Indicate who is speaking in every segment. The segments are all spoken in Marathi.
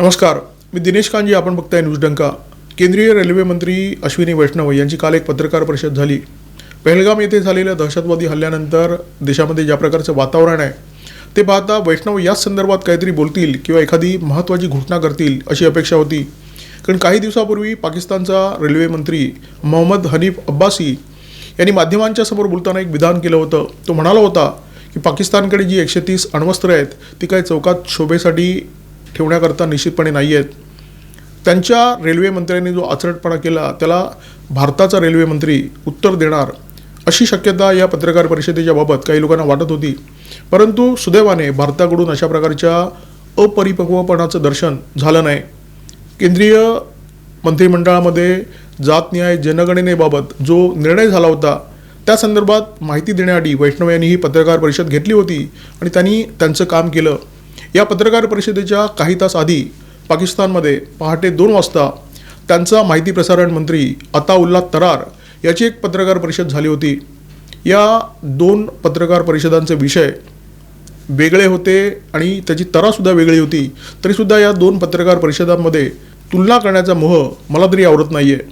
Speaker 1: नमस्कार मी दिनेश कांजी आपण बघताय न्यूज डंका. केंद्रीय रेल्वे मंत्री अश्विनी वैष्णव यांची काल एक पत्रकार परिषद झाली. पहलगाम येथे झालेल्या दहशतवादी हल्ल्यानंतर देशामध्ये ज्या प्रकारचं वातावरण आहे ते पाहता वैष्णव याच संदर्भात काहीतरी बोलतील किंवा एखादी महत्त्वाची घोषणा करतील अशी अपेक्षा होती. कारण काही दिवसापूर्वी पाकिस्तानचा रेल्वे मंत्री मोहम्मद हनीफ अब्बासी यांनी माध्यमांच्या समोर बोलताना एक विधान केलं होतं. तो म्हणाला होता की पाकिस्तानकडे जी एकशे तीस अण्वस्त्र आहेत ती काही चौकात शोभेसाठी ठेवण्याकरता निश्चितपणे नाही आहेत त्यांच्या रेल्वे मंत्र्यांनी जो आचरटपणा केला त्याला भारताचा रेल्वे मंत्री उत्तर देणार अशी शक्यता या पत्रकार परिषदेच्या बाबत काही लोकांना वाटत होती. परंतु सुदैवाने भारताकडून अशा प्रकारच्या अपरिपक्वपणाचं दर्शन झालं नाही. केंद्रीय मंत्रिमंडळामध्ये जातन्याय जनगणनेबाबत जो निर्णय झाला होता त्या संदर्भात माहिती देण्यासाठी वैष्णव यांनी ही पत्रकार परिषद घेतली होती आणि त्यांनी त्यांचं काम केलं. या पत्रकार परिषदेच्या काही तास आधी पाकिस्तानमध्ये पहाटे दोन वाजता त्यांचा माहिती प्रसारण मंत्री अताउल्ला तरार याची एक पत्रकार परिषद झाली होती. या दोन पत्रकार परिषदांचे विषय वेगळे होते आणि त्याची तरासुद्धा वेगळी होती. तरीसुद्धा या दोन पत्रकार परिषदांमध्ये तुलना करण्याचा मोह मला तरी आवडत नाही आहे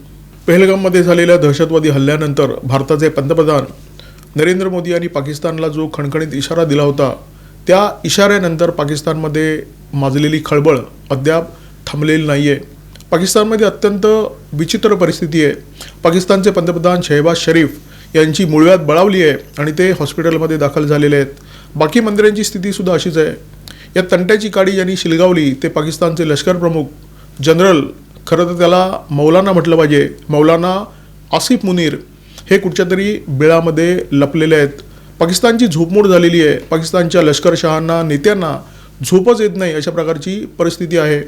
Speaker 1: पहलगाममध्ये झालेल्या दहशतवादी हल्ल्यानंतर भारताचे पंतप्रधान नरेंद्र मोदी यांनी पाकिस्तानला जो खणखणीत इशारा दिला होता त्या इशाऱ्यानंतर पाकिस्तानमध्ये माजलेली खळबळ अद्याप थांबलेली नाही आहे पाकिस्तानमध्ये अत्यंत विचित्र परिस्थिती आहे. पाकिस्तानचे पंतप्रधान शहबाज शरीफ यांची मुळव्यात बळावली आहे आणि ते हॉस्पिटलमध्ये दाखल झालेले आहेत. बाकी मंत्र्यांची स्थितीसुद्धा अशीच आहे. या तंट्याची काडी ज्यांनी शिलगावली ते पाकिस्तानचे लष्कर प्रमुख जनरल खरं तर त्याला मौलाना म्हटलं पाहिजे. मौलाना आसिफ मुनीर हे कुठच्या तरी बिळामध्ये लपलेले आहेत. पाकिस्तानची झोपमोड झालेली आहे. पाकिस्तानच्या लष्करशहांना नेत्यांना झोपच येत नाही अशा प्रकारची परिस्थिती आहे.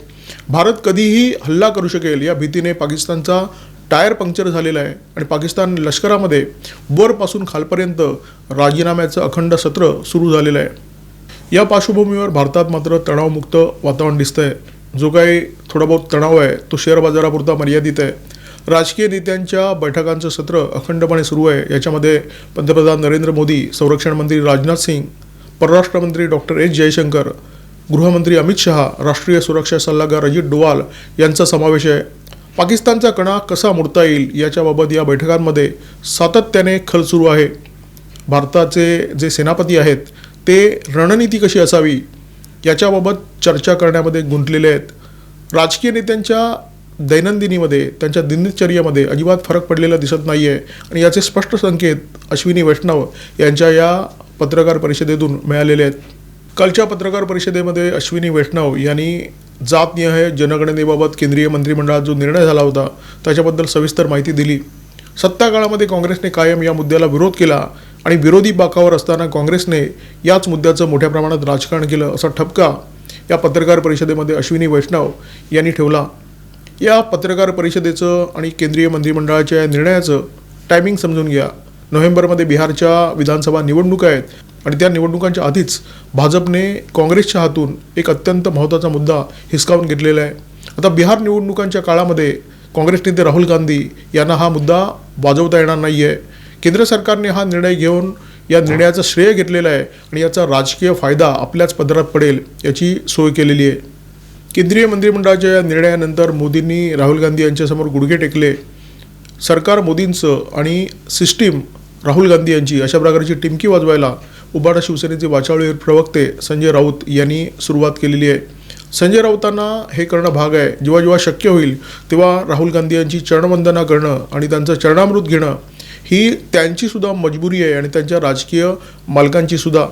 Speaker 1: भारत कधीही हल्ला करू शकेल या भीतीने पाकिस्तानचा टायर पंक्चर झालेला आहे आणि पाकिस्तान लष्करामध्ये वरपासून खालपर्यंत राजीनाम्याचं अखंड सत्र सुरू झालेलं आहे. या पार्श्वभूमीवर भारतात मात्र तणावमुक्त वातावरण दिसतं आहे जो काही थोडा बहुत तणाव आहे तो शेअर बाजारापुरता मर्यादित आहे. राजकीय नेत्यांच्या बैठकांचं सत्र अखंडपणे सुरू आहे. याच्यामध्ये पंतप्रधान नरेंद्र मोदी संरक्षण मंत्री राजनाथ सिंग परराष्ट्र मंत्री डॉक्टर एस जयशंकर गृहमंत्री अमित शहा राष्ट्रीय सुरक्षा सल्लागार अजित डोवाल यांचा समावेश आहे. पाकिस्तानचा कणा कसा मोडता येईल याच्याबाबत या बैठकांमध्ये सातत्याने खल सुरू आहे. भारताचे जे सेनापती आहेत ते रणनीती कशी असावी याच्याबाबत चर्चा करण्यामध्ये गुंतलेले आहेत. राजकीय नेत्यांच्या दैनंदिनीमध्ये त्यांच्या दिनचर्येमध्ये अजिबात फरक पडलेला दिसत नाही आहे आणि याचे स्पष्ट संकेत अश्विनी वैष्णव यांच्या या पत्रकार परिषदेतून मिळालेले आहेत. कालच्या पत्रकार परिषदेमध्ये अश्विनी वैष्णव यांनी जातनिहाय जनगणनेबाबत केंद्रीय मंत्रिमंडळात जो निर्णय झाला होता त्याच्याबद्दल सविस्तर माहिती दिली. सत्ता काळामध्ये काँग्रेसने कायम या मुद्द्याला विरोध केला आणि विरोधी बाकावर असताना काँग्रेसने याच मुद्द्याचं मोठ्या प्रमाणात राजकारण केलं असा ठपका या पत्रकार परिषदेमध्ये अश्विनी वैष्णव यांनी ठेवला. या पत्रकार परिषदेचं आणि केंद्रीय मंत्रिमंडळाच्या या निर्णयाचं टायमिंग समजून घ्या. नोव्हेंबरमध्ये बिहारच्या विधानसभा निवडणुका आहेत आणि त्या निवडणुकांच्या आधीच भाजपने काँग्रेसच्या हातून एक अत्यंत महत्त्वाचा मुद्दा हिसकावून घेतलेला आहे. आता बिहार निवडणुकांच्या काळामध्ये काँग्रेस नेते राहुल गांधी यांना हा मुद्दा वाजवता येणार नाही आहे केंद्र सरकारने हा निर्णय घेऊन या निर्णयाचं श्रेय घेतलेलं आहे आणि याचा राजकीय फायदा आपल्याच पदरात पडेल याची सोय केलेली आहे. केंद्रीय मंत्रिमंडळाच्या या निर्णयानंतर मोदींनी राहुल गांधी यांच्यासमोर गुडघे टेकले. सरकार मोदींचं आणि सिस्टीम राहुल गांधी यांची अशा प्रकारची टिमकी वाजवायला उबाडा शिवसेनेचे वाचाळू प्रवक्ते संजय राऊत यांनी सुरुवात केलेली आहे. संजय राऊतांना हे करणं भाग आहे. जेव्हा जेव्हा शक्य होईल तेव्हा राहुल गांधी यांची चरणवंदना करणं आणि त्यांचं चरणामृत घेणं ही त्यांचीसुद्धा मजबुरी आहे आणि त्यांच्या राजकीय मालकांची सुद्धा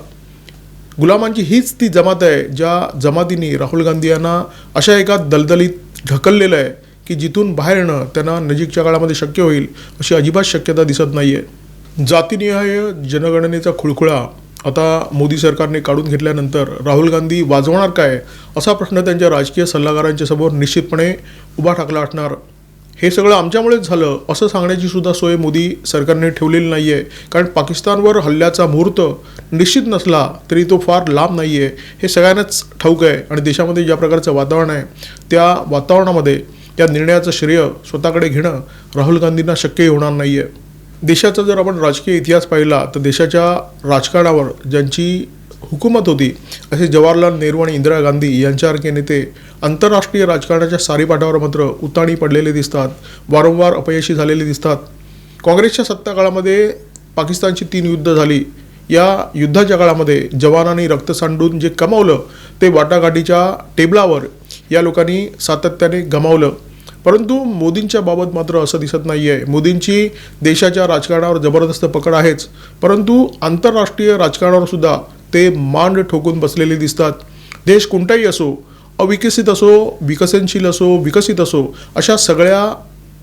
Speaker 1: गुलामांची हीच ती जमात आहे ज्या जमातीने राहुल गांधी यांना अशा एका दलदलीत ढकललेलं आहे की जिथून बाहेर येणं त्यांना नजीकच्या काळामध्ये शक्य होईल अशी अजिबात शक्यता दिसत नाही आहे जातीनिहाय जनगणनेचा खुळखुळा आता मोदी सरकारने काढून घेतल्यानंतर राहुल गांधी वाजवणार काय असा प्रश्न त्यांच्या राजकीय सल्लागारांच्या समोर निश्चितपणे उभा टाकला असणार. हे सगळं आमच्यामुळेच झालं असं सांगण्याची सुद्धा सोय मोदी सरकारने ठेवलेली नाही आहे कारण पाकिस्तानवर हल्ल्याचा मुहूर्त निश्चित नसला तरी तो फार लांब नाही आहे हे सगळ्यांनाच ठाऊक आहे आणि देशामध्ये ज्या प्रकारचं वातावरण आहे त्या वातावरणामध्ये त्या निर्णयाचं श्रेय स्वतःकडे घेणं राहुल गांधींना शक्यही होणार नाही आहे देशाचा जर आपण राजकीय इतिहास पाहिला तर देशाच्या राजकारणावर ज्यांची हुकूमत होती. असे जवाहरलाल नेहरू आणि इंदिरा गांधी यांच्यासारखे नेते आंतरराष्ट्रीय राजकारणाच्या सारीपाठावर मात्र उताणी पडलेले दिसतात. वारंवार अपयशी झालेले दिसतात. काँग्रेसच्या सत्ताकाळामध्ये पाकिस्तानची तीन युद्ध झाली. या युद्धाच्या काळामध्ये जवानांनी रक्त सांडून जे कमावलं ते वाटाघाटीच्या टेबलावर या लोकांनी सातत्याने गमावलं. परंतु मोदींच्या बाबत मात्र असं दिसत नाही आहे मोदींची देशाच्या राजकारणावर जबरदस्त पकड आहेच. परंतु आंतरराष्ट्रीय राजकारणावर सुद्धा ते मांड ठोकून बसलेले दिसतात. देश कोणताही असो अविकसित असो विकसनशील असो विकसित असो अशा सगळ्या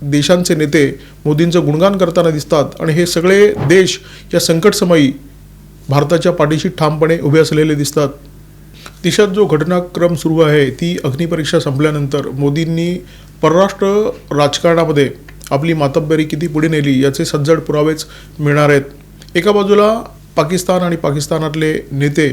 Speaker 1: देशांचे नेते मोदींचं गुणगान करताना दिसतात. आणि हे सगळे देश या संकटसमयी भारताच्या पाठीशी ठामपणे उभे असलेले दिसतात. देशात जो घटनाक्रम सुरू आहे ती अग्निपरीक्षा संपल्यानंतर मोदींनी परराष्ट्र राजकारणामध्ये आपली मातब्बरी किती पुढे नेली याचे सज्जड पुरावेच मिळणार आहेत. एका बाजूला पाकिस्तान आणि पाकिस्तानातले नेते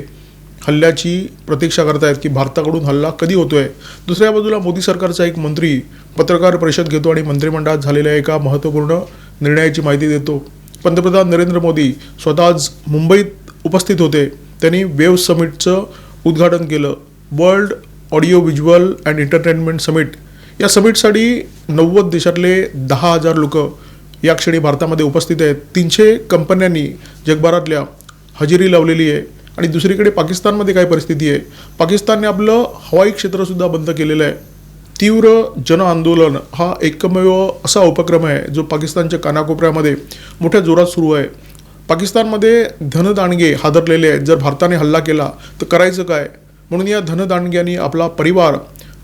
Speaker 1: हल्ल्याची प्रतीक्षा करतायत की भारताकडून हल्ला कधी होतो आहे दुसऱ्या बाजूला मोदी सरकारचा एक मंत्री पत्रकार परिषद घेतो आणि मंत्रिमंडळात झालेल्या एका महत्त्वपूर्ण निर्णयाची माहिती देतो. पंतप्रधान नरेंद्र मोदी स्वतः मुंबईत उपस्थित होते. त्यांनी वेव्ह समिटचं उद्घाटन केलं. World audio visual and entertainment summit. या समिटसाठी नव्वद देशातले दहा हजार लोक या क्षणी भारतामध्ये उपस्थित आहेत तीनशे कंपन्यांनी जगभरातल्या हजेरी लावलेली आहे. आणि दुसरीकडे पाकिस्तानमध्ये काय परिस्थिती आहे? पाकिस्तानने आपलं हवाई क्षेत्रसुद्धा बंद केलेलं आहे. तीव्र जन आंदोलन हा एकमेव असा उपक्रम आहे जो पाकिस्तानच्या कानाकोपऱ्यामध्ये मोठ्या जोरात सुरू आहे. पाकिस्तानमध्ये धनदांडगे हादरलेले आहेत. जर भारताने हल्ला केला तर करायचं काय? म्हणून या धनदांडग्यांनी आपला परिवार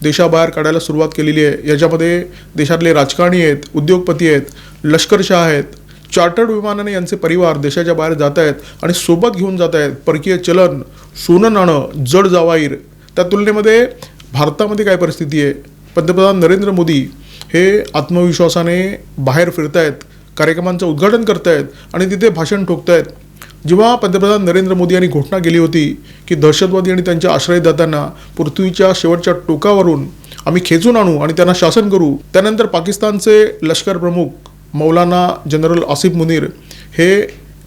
Speaker 1: देशाबाहेर काढायला सुरुवात केलेली आहे. याच्यामध्ये देशातले राजकारणी आहेत उद्योगपती आहेत लष्करशाह आहेत चार्टर्ड विमानाने यांचे परिवार देशाच्या बाहेर जात आहेत आणि सोबत घेऊन जात आहेत परकीय चलन सोनं नाणं जड जावाईर. त्या तुलनेमध्ये भारतामध्ये काय परिस्थिती आहे? पंतप्रधान नरेंद्र मोदी हे आत्मविश्वासाने बाहेर फिरतायत कार्यक्रमांचं उद्घाटन करतायत आणि तिथे भाषण ठोकतायत. जेव्हा पंतप्रधान नरेंद्र मोदी यांनी घोषणा केली होती की दहशतवादी आणि त्यांच्या आश्रयदात्यांना पृथ्वीच्या शेवटच्या टोकावरून आम्ही खेचून आणू आणि त्यांना शासन करू त्यानंतर पाकिस्तानचे लष्कर प्रमुख मौलाना जनरल आसिफ मुनीर हे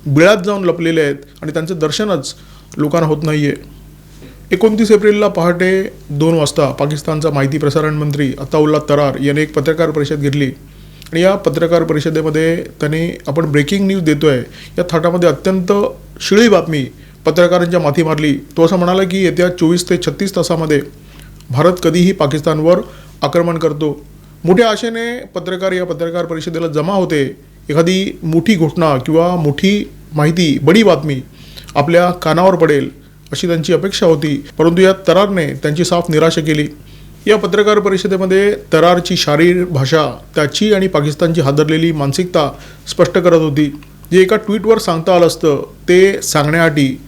Speaker 1: बिळात जाऊन लपलेले आहेत आणि त्यांचं दर्शनच लोकांना होत नाही आहे एकोणतीस एप्रिलला पहाटे दोन वाजता पाकिस्तानचा माहिती प्रसारण मंत्री अताउल्ला तरार याने एक पत्रकार परिषद घेतली. आणि या पत्रकार परिषदेमध्ये त्याने आपण ब्रेकिंग न्यूज देतो आहे या थाटामध्ये अत्यंत शिळी बातमी पत्रकारांच्या माथी मारली. तो असं म्हणाला की येत्या चोवीस ते छत्तीस तासामध्ये भारत कधीही पाकिस्तानवर आक्रमण करतो. मोठ्या आशेने पत्रकार या पत्रकार परिषदेला जमा होते. एखादी मोठी घोषणा किंवा मोठी माहिती बडी बातमी आपल्या कानावर पडेल अशी त्यांची अपेक्षा होती. परंतु या तरारने त्यांची साफ निराशा केली. या पत्रकार परिषदेमध्ये तरारची शारीर भाषा त्याची आणि पाकिस्तानची हादरलेली मानसिकता स्पष्ट करत होती. जे एका ट्विटवर सांगता आलं असतं ते सांगण्याआधी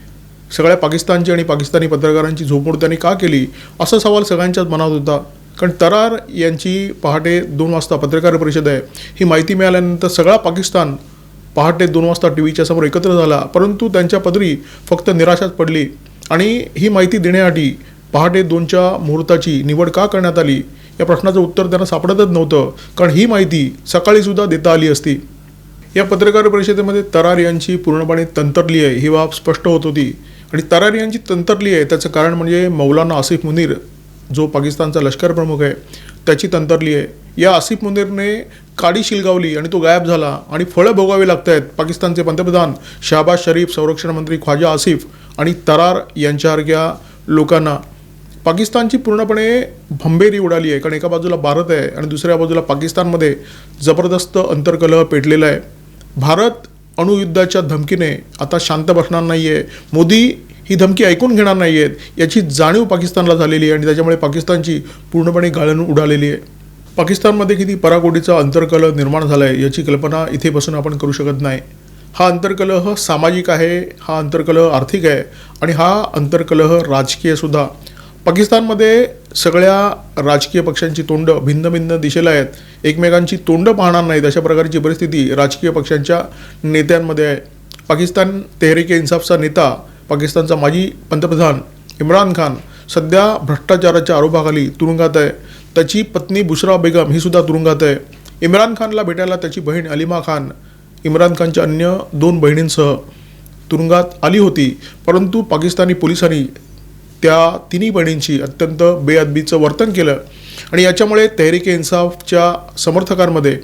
Speaker 1: सगळ्या पाकिस्तानची आणि पाकिस्तानी पत्रकारांची झोपमोड त्यांनी का केली? असा सवाल सगळ्यांच्याच मनात होता. कारण तरार यांची पहाटे दोन वाजता पत्रकार परिषद आहे. ही माहिती मिळाल्यानंतर सगळा पाकिस्तान पहाटे दोन वाजता टी व्हीच्या समोर एकत्र झाला. परंतु त्यांच्या पदरी फक्त निराशाच पडली आणि ही माहिती देण्यासाठी पहाटे दोनच्या मुहूर्ताची निवड का करण्यात आली या प्रश्नाचं उत्तर त्यांना सापडतच नव्हतं. कारण ही माहिती सकाळीसुद्धा देता आली असती. या पत्रकार परिषदेमध्ये तरार यांची पूर्णपणे तंतरली आहे ही बाब स्पष्ट होत होती. आणि तरार यांची तंतरली आहे त्याचं कारण म्हणजे मौलाना आसिफ मुनीर जो पाकिस्तानचा लष्कर प्रमुख आहे त्याची तंतरली आहे. या आसिफ मुनीरने काडी शिलगावली आणि तो गायब झाला आणि फळं भोगावी लागत आहेत पाकिस्तानचे पंतप्रधान शहाबाज शरीफ संरक्षण मंत्री ख्वाजा आसिफ आणि तरार यांच्यासारख्या लोकांना. पाकिस्तानची पूर्णपणे भंबेरी उडाली आहे कारण एका बाजूला भारत आहे आणि दुसऱ्या बाजूला पाकिस्तानमध्ये जबरदस्त अंतर्कलह पेटलेला आहे. भारत अणुयुद्धाच्या धमकीने आता शांत बसणार नाही आहे मोदी ही धमकी ऐकून घेणार नाही आहेत याची जाणीव पाकिस्तानला झालेली आहे आणि त्याच्यामुळे पाकिस्तानची पूर्णपणे गाळण उडालेली आहे. पाकिस्तानमध्ये किती पराकोटीचा अंतर्कलह निर्माण झाला आहे याची कल्पना इथे बसून आपण करू शकत नाही. हा अंतर्कलह सामाजिक आहे हा अंतर्कलह आर्थिक आहे आणि हा अंतर्कलह राजकीय सुद्धा. पाकिस्तानमध्ये सगळ्या राजकीय पक्षांची तोंड भिन्न भिन्न दिशेला आहेत. एकमेकांची तोंड पाहणार नाहीत अशा प्रकारची परिस्थिती राजकीय पक्षांच्या नेत्यांमध्ये आहे. पाकिस्तान तेहरिके इन्साफचा नेता पाकिस्तानचा माजी पंतप्रधान इम्रान खान सध्या भ्रष्टाचाराच्या आरोपाखाली तुरुंगात आहे. त्याची पत्नी बुशरा बेगम ही सुद्धा तुरुंगात आहे. इम्रान खानला भेटायला त्याची बहीण अलिमा खान इम्रान खानच्या अन्य दोन बहिणींसह तुरुंगात आली होती. परंतु पाकिस्तानी पोलिसांनी त्या तिन्ही बहिणींची अत्यंत बेअदबीचं वर्तन केलं आणि याच्यामुळे तहरीके इन्साफच्या समर्थकांमध्ये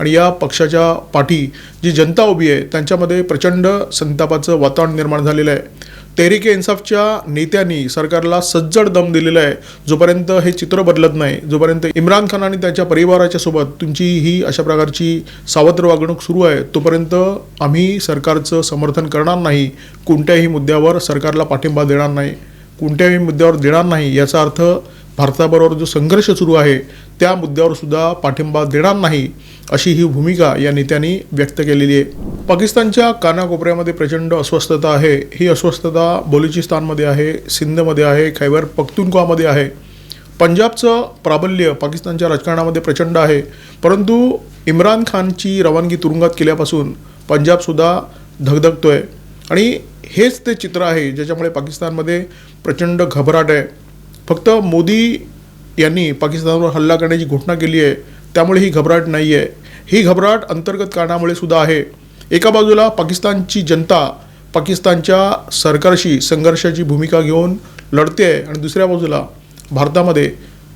Speaker 1: आणि या पक्षाच्या पाठी जी जनता उभी आहे त्यांच्यामध्ये प्रचंड संतापाचं वातावरण निर्माण झालेलं आहे. तेरिके इन्साफच्या नेत्यांनी सरकारला सज्जड दम दिलेला आहे. जोपर्यंत हे चित्र बदलत नाही जोपर्यंत इम्रान खान आणि त्याच्या परिवाराच्या सोबत तुमची ही अशा प्रकारची सावत्र वागणूक सुरू आहे तोपर्यंत आम्ही सरकारचं समर्थन करणार नाही. कोणत्याही मुद्द्यावर सरकारला पाठिंबा देणार नाही. कोणत्याही मुद्द्यावर देणार नाही याचा अर्थ भारताबरोबर जो संघर्ष सुरू आहे त्या मुद्द्यावर सुद्धा पाठिंबा देणार नाही अशी ही भूमिका या नेत्यांनी व्यक्त केलेली आहे. पाकिस्तानच्या कानाकोपऱ्यामध्ये प्रचंड अस्वस्थता आहे. ही अस्वस्थता बलुचिस्तानमध्ये आहे सिंधमध्ये आहे खैबर पख्तुनख्वामध्ये आहे. पंजाबचं प्राबल्य पाकिस्तानच्या राजकारणामध्ये प्रचंड आहे. परंतु इम्रान खानची रवानगी तुरुंगात केल्यापासून पंजाबसुद्धा धगधगतोय. आणि हेच ते चित्र आहे ज्याच्यामुळे पाकिस्तानमध्ये प्रचंड घबराट आहे. फक्त मोदी यांनी पाकिस्तानवर हल्ला करण्याची घोषणा केली आहे त्यामुळे ही घबराट नाही आहे. ही घबराट अंतर्गत कारणामुळे सुद्धा आहे. एका बाजूला पाकिस्तानची जनता पाकिस्तानच्या सरकारशी संघर्षाची भूमिका घेऊन लढते आहे आणि दुसऱ्या बाजूला भारतामध्ये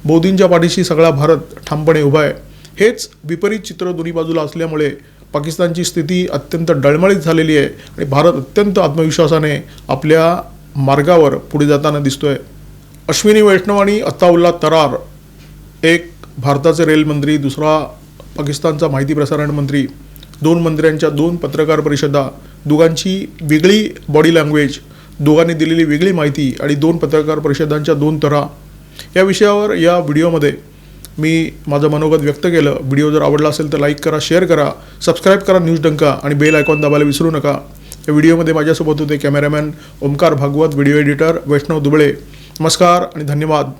Speaker 1: मोदींच्या पाठीशी सगळा भारत ठामपणे उभा आहे. हेच विपरीत चित्र दोन्ही बाजूला असल्यामुळे पाकिस्तानची स्थिती अत्यंत डळमळीत झालेली आहे आणि भारत अत्यंत आत्मविश्वासाने आपल्या मार्गावर पुढे जाताना दिसतोय. अश्विनी वैष्णव आणि अत्ताउल्ला तरार एक भारताचे रेलमंत्री दुसरा पाकिस्तानचा माहिती प्रसारण मंत्री दोन मंत्र्यांच्या दोन पत्रकार परिषदा दोघांची वेगळी बॉडी लँग्वेज दोघांनी दिलेली वेगळी माहिती आणि दोन पत्रकार परिषदांच्या दोन तऱ्हा या विषयावर या व्हिडिओमध्ये मी माझं मनोगत व्यक्त केलं. व्हिडिओ जर आवडला असेल तर लाईक करा शेअर करा सबस्क्राईब करा न्यूज डंका आणि बेल आयकॉन दाबायला विसरू नका. या व्हिडिओमध्ये माझ्यासोबत होते cameraman Omkar Bhagwat video editor Vaishnav Dubale. नमस्कार आणि धन्यवाद.